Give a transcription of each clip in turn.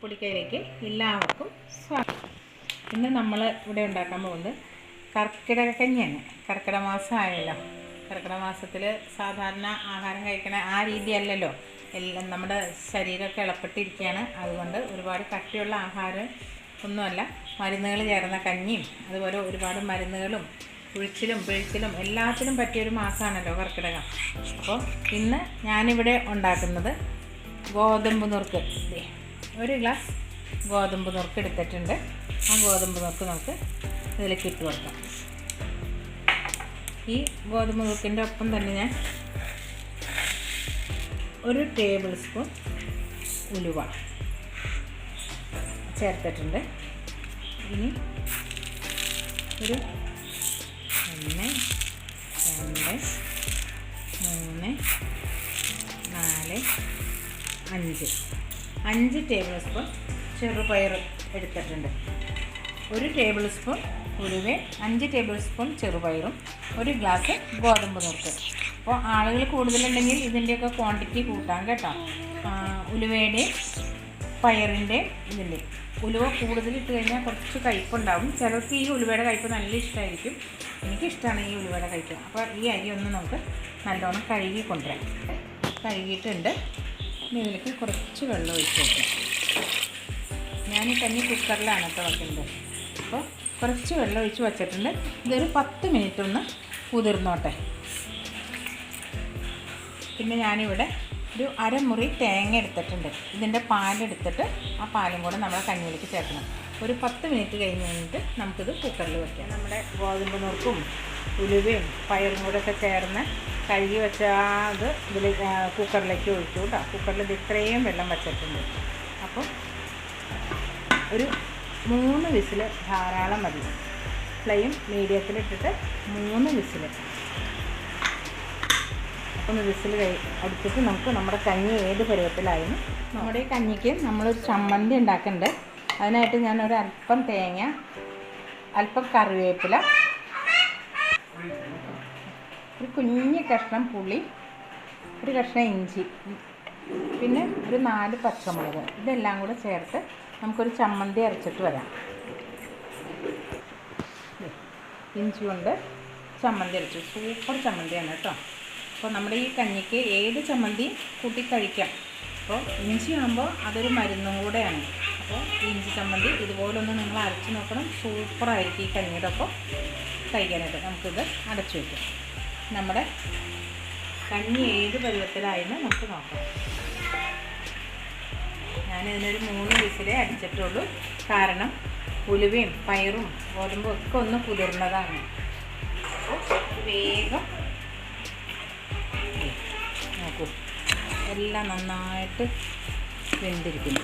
പൊടിക്കൈയിലേക്ക് എല്ലാവർക്കും സ്വാഗതം. ഇന്ന് നമ്മൾ ഇവിടെ ഉണ്ടാക്കാൻ പോകുന്നത് കർക്കിടക കഞ്ഞിയാണ്. കർക്കിടക മാസമായല്ലോ കർക്കിടക മാസത്തിൽ സാധാരണ ആഹാരം കഴിക്കണ ആ രീതിയല്ലല്ലോ. എല്ലാം നമ്മുടെ ശരീരമൊക്കെ ഇളപ്പെട്ടിരിക്കുകയാണ്. അതുകൊണ്ട് ഒരുപാട് കട്ടിയുള്ള ആഹാരം ഒന്നുമല്ല മരുന്നുകൾ ചേർന്ന കഞ്ഞിയും അതുപോലെ ഒരുപാട് മരുന്നുകളും കുഴിച്ചിലും പിഴിച്ചിലും എല്ലാത്തിനും പറ്റിയൊരു മാസമാണല്ലോ കർക്കിടകം. അപ്പോൾ ഇന്ന് ഞാനിവിടെ ഉണ്ടാക്കുന്നത് ഗോതമ്പ് നുറുക്ക്. ഒരു ഗ്ലാസ് ഗോതമ്പ് നുറുക്ക് എടുത്തിട്ടുണ്ട്. ആ ഗോതമ്പ് നുറുക്ക് നമുക്ക് ഇതിലേക്ക് ഇട്ട് കൊടുക്കാം. ഈ ഗോതമ്പ് നുറുക്കിന്റെ ഒപ്പം തന്നെ ഞാൻ ഒരു ടേബിൾ സ്പൂൺ ഉലുവ ചേർത്തിട്ടുണ്ട്. ഇനി ഒരു ഒന്ന് രണ്ട് മൂന്ന് നാല് അഞ്ച്. അഞ്ച് ടേബിൾ സ്പൂൺ ചെറുപയർ എടുത്തിട്ടുണ്ട്. ഒരു ടേബിൾ സ്പൂൺ ഉലുവ അഞ്ച് ടേബിൾ സ്പൂൺ ചെറുപയറും ഒരു ഗ്ലാസ് ഗോതമ്പ് നുറുക്ക് അപ്പോൾ ആളുകൾ കൂടുതലുണ്ടെങ്കിൽ ഇതിന്റെയൊക്കെ ക്വാണ്ടിറ്റി കൂട്ടാം കേട്ടോ. ഉലുവയുടെ പയറിന്റെ ഇതിന്റെ ഉലുവ കൂടുതലിട്ട് കഴിഞ്ഞാൽ കുറച്ച് കയ്പുണ്ടാവും. ചിലർക്ക് ഈ ഉലുവയുടെ കയ്പ് നല്ല ഇഷ്ടമായിരിക്കും. എനിക്കിഷ്ടമാണ് ഈ ഉലുവയുടെ കയ്പ്. അപ്പോൾ ഈ അരി ഒന്ന് നമുക്ക് നല്ലോണം കഴുകി കൊണ്ടുവരാം. കഴുകിയിട്ടുണ്ട്. ഇനി ഇതിലേക്ക് കുറച്ച് വെള്ളം ഒഴിച്ച് വെക്കാം. ഞാൻ കഞ്ഞി കുക്കറിലാണ് കേട്ടോ വയ്ക്കുന്നത് അപ്പോൾ കുറച്ച് വെള്ളം ഒഴിച്ച് വെച്ചിട്ടുണ്ട്. ഇതൊരു പത്ത് മിനിറ്റ് ഒന്ന് കുതിർന്നോട്ടെ. പിന്നെ ഞാനിവിടെ ഒരു അരമുറി തേങ്ങ എടുത്തിട്ടുണ്ട്. ഇതിന്റെ പാലെടുത്തിട്ട് ആ പാലും കൂടെ നമ്മുടെ കഞ്ഞിയിലേക്ക് ചേർക്കണം. ഒരു പത്ത് മിനിറ്റ് കഴിഞ്ഞ് കഴിഞ്ഞിട്ട് നമുക്കിത് കുക്കറിൽ വയ്ക്കാം നമ്മുടെ ഗോതമ്പ് നുറുക്കും ഉലുവയും പയറും കൂടെ ഒക്കെ ചേർന്ന് കഴുകി വെച്ച അത് ഇതിൽ കുക്കറിലേക്ക് ഒഴിച്ചു കേട്ടോ. കുക്കറിൽ ഇത് ഇത്രയും വെള്ളം വച്ചിട്ടുണ്ട്. അപ്പോൾ ഒരു മൂന്ന് വിസിൽ ധാരാളം മതി. ഫ്ലെയിം മീഡിയത്തിലിട്ടിട്ട് മൂന്ന് വിസിൽ ഒന്ന് വിസിൽ കഴി അടിച്ചിട്ട് നമുക്ക് നമ്മുടെ കഞ്ഞി ഏത് പരുവത്തിലായിരുന്നു നമ്മുടെ ഈ കഞ്ഞിക്ക് നമ്മളൊരു ചമ്മന്തി ഉണ്ടാക്കുന്നുണ്ട് അതിനായിട്ട് ഞാനൊരു അല്പം തേങ്ങ അല്പം കറിവേപ്പില ഒരു കുഞ്ഞ് കഷ്ണം പുളി ഒരു കഷ്ണം ഇഞ്ചി പിന്നെ ഒരു നാല് പച്ചമുളക്. ഇതെല്ലാം കൂടെ ചേർത്ത് നമുക്കൊരു ചമ്മന്തി അരച്ചിട്ട് വരാം. ഇഞ്ചി കൊണ്ട് ചമ്മന്തി അരച്ചു. സൂപ്പർ ചമ്മന്തിയാണ് കേട്ടോ. അപ്പോൾ നമ്മുടെ ഈ കഞ്ഞിക്ക് ഏത് ചമ്മന്തി കൂട്ടി കഴിക്കാം? അപ്പോൾ ഇഞ്ചി ആകുമ്പോൾ അതൊരു മരുന്നും കൂടെയാണ്. അപ്പോൾ ഇഞ്ചി ചമ്മന്തി ഇതുപോലൊന്ന് നിങ്ങൾ അരച്ച് നോക്കണം. സൂപ്പറായിരിക്കും ഈ കഞ്ഞിയുടെ ഒപ്പം കഴിക്കാനായിട്ട്. നമുക്കിത് അടച്ചു വയ്ക്കാം നമ്മുടെ കഞ്ഞി ഏത് പരുവത്തിലായെന്ന് നമുക്ക് നോക്കാം. ഞാനിതിനൊരു മൂന്ന് വിസിലേ അടിച്ചിട്ടുള്ളൂ. കാരണം ഉലുവയും പയറും ഗോതമ്പും ഒക്കെ ഒന്ന് കുതിർന്നതാണ്. അപ്പോൾ വേഗം നോക്കൂ. എല്ലാം നന്നായിട്ട് വെന്തിരിക്കുന്നു.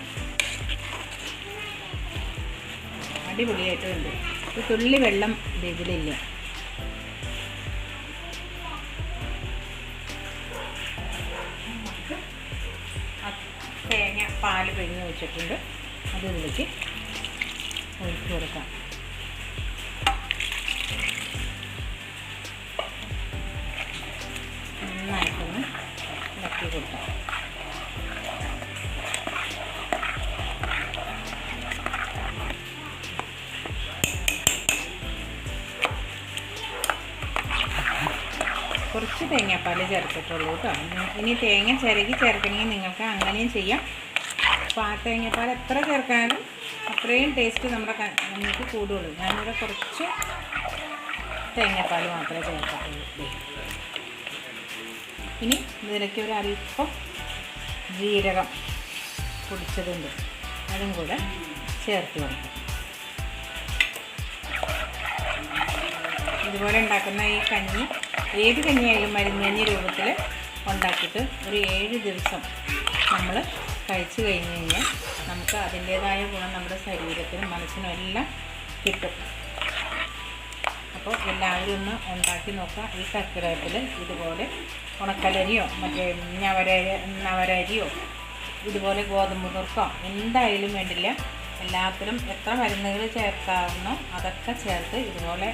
അടിപൊളിയായിട്ട് വെന്ത്. ഒരു തുള്ളി വെള്ളം ഇതിലില്ല. പാൽ പിഴിഞ്ഞ് വെച്ചിട്ടുണ്ട്. അതിലേക്ക് ഒഴിച്ചു കൊടുക്കാം. നന്നായിട്ടൊന്ന് ഇളക്കി കൊടുക്കാം. കുറച്ച് തേങ്ങാപ്പാൽ ചേർത്തിട്ടുള്ളൂ കേട്ടോ. ഇനി തേങ്ങ ചിരകി ചേർക്കണമെങ്കിൽ നിങ്ങൾക്ക് അങ്ങനെയും ചെയ്യാം. അപ്പോൾ ആ എത്ര ചേർക്കാനും അത്രയും ടേസ്റ്റ് നമ്മുടെ നമുക്ക് കൂടുള്ളൂ. ഞാനിവിടെ കുറച്ച് തേങ്ങാപ്പാൽ മാത്രമേ ചേർക്കത്തുള്ളൂ ദേ. ഇനി ഇതിലേക്ക് ഒരു അല്പം ജീരകം പൊടിച്ചതുണ്ട്. അതും കൂടെ ചേർത്ത് കൊടുക്കും. ഇതുപോലെ ഉണ്ടാക്കുന്ന ഈ കഞ്ഞി ഏത് കഞ്ഞിയായാലും മരുന്നഞ്ഞി രൂപത്തിൽ ഉണ്ടാക്കിയിട്ട് ഒരു ഏഴ് ദിവസം നമ്മൾ കഴിച്ചു കഴിഞ്ഞ് കഴിഞ്ഞാൽ നമുക്ക് അതിന്റേതായ ഗുണം നമ്മുടെ ശരീരത്തിനും മനസ്സിനും എല്ലാം കിട്ടും. അപ്പോൾ എല്ലാവരും ഒന്ന് ഉണ്ടാക്കി നോക്കുക. ഈ കക്കിടത്തിൽ ഇതുപോലെ ഉണക്കലരിയോ മറ്റേ ഞവര നവരരിയോ ഇതുപോലെ ഗോതമ്പ് നുറുക്കോ എന്തായാലും വേണ്ടില്ല. എല്ലാത്തിലും എത്ര മരുന്നുകൾ ചേർക്കാവുന്നോ അതൊക്കെ ചേർത്ത് ഇതുപോലെ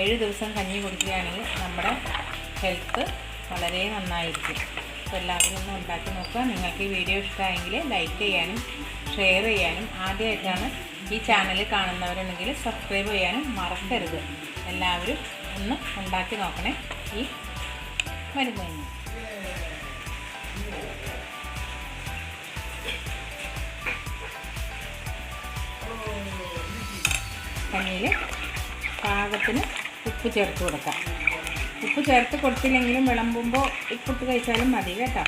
ഏഴ് ദിവസം കഞ്ഞി കുടിക്കുകയാണെങ്കിൽ നമ്മുടെ ഹെൽത്ത് വളരെ നന്നായിരിക്കും. അപ്പോൾ എല്ലാവരും ഒന്ന് ഉണ്ടാക്കി നോക്കുക. നിങ്ങൾക്ക് ഈ വീഡിയോ ഇഷ്ടമായെങ്കിൽ ലൈക്ക് ചെയ്യാനും ഷെയർ ചെയ്യാനും ആദ്യമായിട്ടാണ് ഈ ചാനൽ കാണുന്നവരുണ്ടെങ്കിൽ സബ്സ്ക്രൈബ് ചെയ്യാനും മറക്കരുത്. എല്ലാവരും ഒന്ന് ഉണ്ടാക്കി നോക്കണേ. ഈ മരുന്ന് കഞ്ഞിയിൽ പാകത്തിന് ഉപ്പ് ചേർത്ത് കൊടുക്കാം. ഉപ്പ് ചേർത്ത് കൊടുത്തില്ലെങ്കിലും വിളമ്പുമ്പോൾ ഉപ്പിട്ട് കഴിച്ചാലും മതി കേട്ടോ.